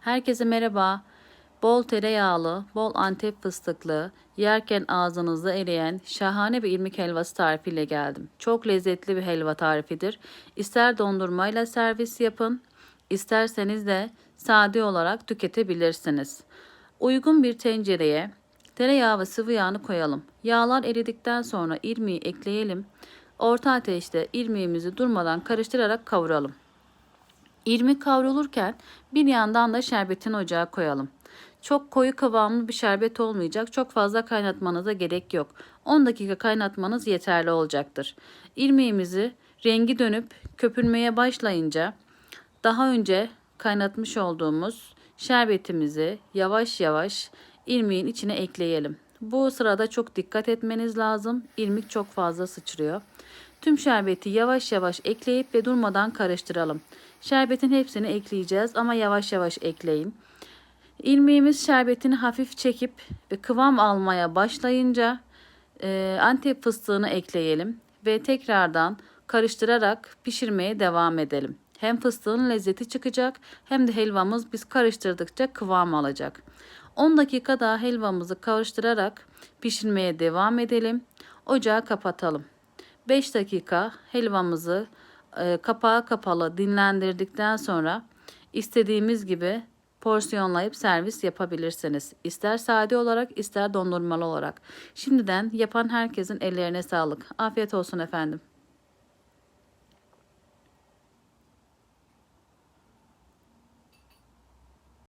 Herkese merhaba. Bol tereyağlı, bol antep fıstıklı, yerken ağzınızda eriyen şahane bir irmik helvası tarifiyle geldim. Çok lezzetli bir helva tarifidir. İster dondurmayla servis yapın, isterseniz de sade olarak tüketebilirsiniz. Uygun bir tencereye tereyağı ve sıvı yağını koyalım. Yağlar eridikten sonra irmiği ekleyelim. Orta ateşte irmiğimizi durmadan karıştırarak kavuralım. İrmik kavrulurken bir yandan da şerbetini ocağa koyalım. Çok koyu kıvamlı bir şerbet olmayacak. Çok fazla kaynatmanıza gerek yok. 10 dakika kaynatmanız yeterli olacaktır. İrmiğimizi rengi dönüp köpürmeye başlayınca daha önce kaynatmış olduğumuz şerbetimizi yavaş yavaş irmiğin içine ekleyelim. Bu sırada çok dikkat etmeniz lazım. İrmik çok fazla sıçrıyor. Tüm şerbeti yavaş yavaş ekleyip ve durmadan karıştıralım. Şerbetin hepsini ekleyeceğiz ama yavaş yavaş ekleyin. İrmiğimiz şerbetini hafif çekip ve kıvam almaya başlayınca e, antep fıstığını ekleyelim ve tekrardan karıştırarak pişirmeye devam edelim. Hem fıstığın lezzeti çıkacak hem de helvamız biz karıştırdıkça kıvam alacak. 10 dakika daha helvamızı karıştırarak pişirmeye devam edelim. Ocağı kapatalım. 5 dakika helvamızı e, kapağı kapalı dinlendirdikten sonra istediğimiz gibi porsiyonlayıp servis yapabilirsiniz. İster sade olarak ister dondurmalı olarak. Şimdiden yapan herkesin ellerine sağlık. Afiyet olsun efendim.